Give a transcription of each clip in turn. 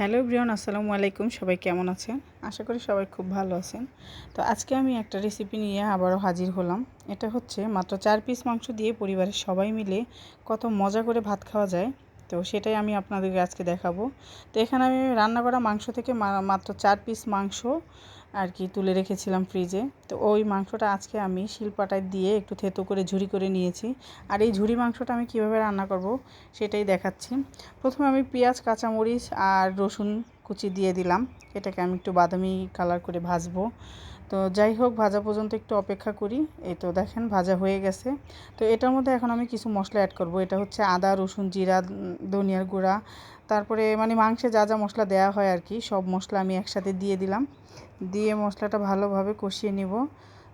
Hello Brian আসসালামু আলাইকুম। সবাই কেমন আছেন? আশা করি সবাই খুব ভালো আছেন। তো আজকে আমি একটা রেসিপি নিয়ে আবারও হাজির হলাম। এটা হচ্ছে মাত্র চার পিস মাংস দিয়ে পরিবারের সবাই মিলে কত মজা করে ভাত খাওয়া যায়। তো সেটাই আমি আপনাদেরকে আজকে দেখাবো। তো এখানে আমি রান্না করা মাংস থেকে মাত্র চার পিস মাংস আর কি তুলে রেখেছিলাম ফ্রিজে তো ওই মাংসটা আজকে আমি শিলপাটায় দিয়ে একটু থেতো করে ঝুরি করে নিয়েছি। আর এই ঝুরি মাংসটা আমি কীভাবে রান্না করব সেটাই দেখাচ্ছি। প্রথমে আমি পেঁয়াজ, কাঁচামরিচ আর রসুন কুচি দিয়ে দিলাম। এটাকে আমি একটু বাদামি কালার করে ভাজবো। তো যাই হোক, ভাজা পর্যন্ত একটু অপেক্ষা করি। এই তো দেখেন, ভাজা হয়ে গেছে। তো এটার মধ্যে এখন আমি কিছু মশলা অ্যাড করব। এটা হচ্ছে আদা, রসুন, জিরা, ধনিয়ার গুঁড়া। তারপরে মানে মাংসে যা যা মশলা দেওয়া হয় আর কি, সব মশলা আমি একসাথে দিয়ে দিলাম। দিয়ে মশলাটা ভালোভাবে কষিয়ে নিব।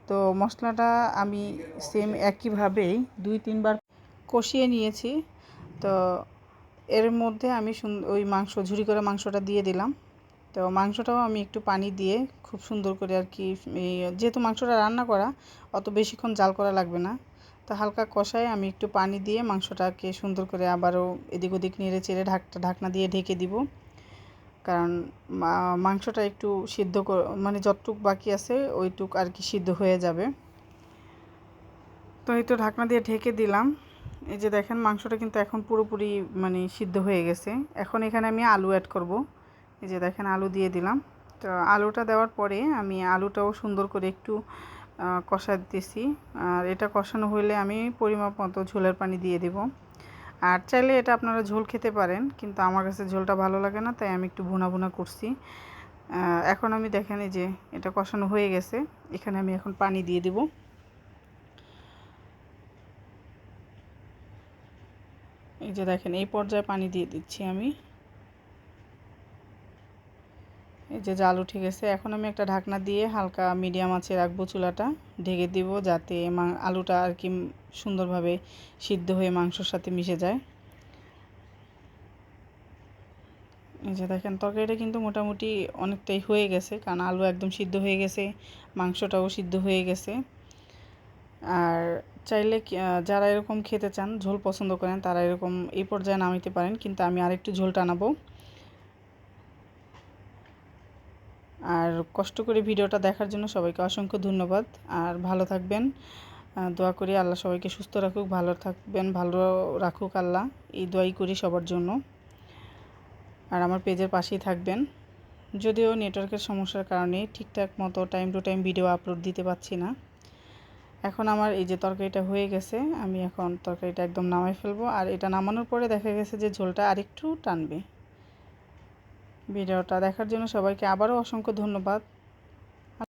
তো মশলাটা আমি সেম একইভাবেই দুই, তিনবার কষিয়ে নিয়েছি। তো এর মধ্যে আমি ওই মাংস, ঝুরি করে মাংসটা দিয়ে দিলাম। তো মাংসটাও আমি একটু পানি দিয়ে খুব সুন্দর করে আর কি যেহেতু মাংসটা রান্না করা, অত বেশিক্ষণ জাল করা লাগবে না। তো হালকা কষায় আমি একটু পানি দিয়ে মাংসটাকে সুন্দর করে আবারও এদিক ওদিক নেড়ে চেড়ে ঢাকটা, ঢাকনা দিয়ে ঢেকে দিব। কারণ মাংসটা একটু সিদ্ধ মানে যতটুক বাকি আছে ওইটুক আর কি সিদ্ধ হয়ে যাবে। তো এই তো ঢাকনা দিয়ে ঢেকে দিলাম। এই যে দেখেন, মাংসটা কিন্তু এখন পুরোপুরি মানে সিদ্ধ হয়ে গেছে। এখন এখানে আমি আলু অ্যাড করব। এই যে দেখেন, আলু দিয়ে দিলাম। তো আলুটা দেওয়ার পরে আমি আলুটাও সুন্দর করে একটু কষা দিতেছি। আর এটা কষানো হলে আমি পরিমাপ মতো ঝোলের পানি দিয়ে দেব। আর চাইলে এটা আপনারা ঝোল খেতে পারেন, কিন্তু আমার কাছে ঝোলটা ভালো লাগে না, তাই আমি একটু ভুনা ভুনা করছি। এখন আমি দেখেন, এই যে এটা কষানো হয়ে গেছে। এখানে আমি এখন পানি দিয়ে দেবো। এই যে দেখেন, এই পর্যায়ে পানি দিয়ে দিচ্ছি আমি। এই যে জাল উঠে গেছে। এখন আমি একটা ঢাকনা দিয়ে হালকা মিডিয়াম আছে রাখব চুলাটা। ঢেকে দিব যাতে আলুটা আর কি সুন্দরভাবে সিদ্ধ হয়ে মাংসর সাথে মিশে যায়। এই যে দেখেন, তরকারিটা কিন্তু মোটামুটি অনেকটাই হয়ে গেছে, কারণ আলু একদম সিদ্ধ হয়ে গেছে, মাংসটাও সিদ্ধ হয়ে গেছে। আর চাইলে যারা এরকম খেতে চান, ঝোল পছন্দ করেন, তারা এরকম এই পর্যায়ে নামাইতে পারেন, কিন্তু আমি আরেকটু ঝোল টানাবো। আর কষ্ট করে ভিডিওটা দেখার জন্য সবাইকে অসংখ্য ধন্যবাদ। আর ভালো থাকবেন। দোয়া করি আল্লাহ সবাইকে সুস্থ রাখুক, ভালো থাকবেন, ভালো রাখুক আল্লাহ। এই দোয়াই করি সবার জন্য। আর আমার পেজের পাশেই থাকবেন। যদিও নেটওয়ার্কের সমস্যার কারণে ঠিকঠাক মতো time to time video upload দিতে পারছি না। এখন আমার এই যে তরকারিটা হয়ে গেছে, আমি এখন তরকারিটা একদম নামাই ফেলব। আর এটা নামানোর পরে দেখা গেছে যে ঝোলটা আরেকটু টানবে। ভিডিওটা দেখার জন্য সবাইকে আবারও অসংখ্য ধন্যবাদ।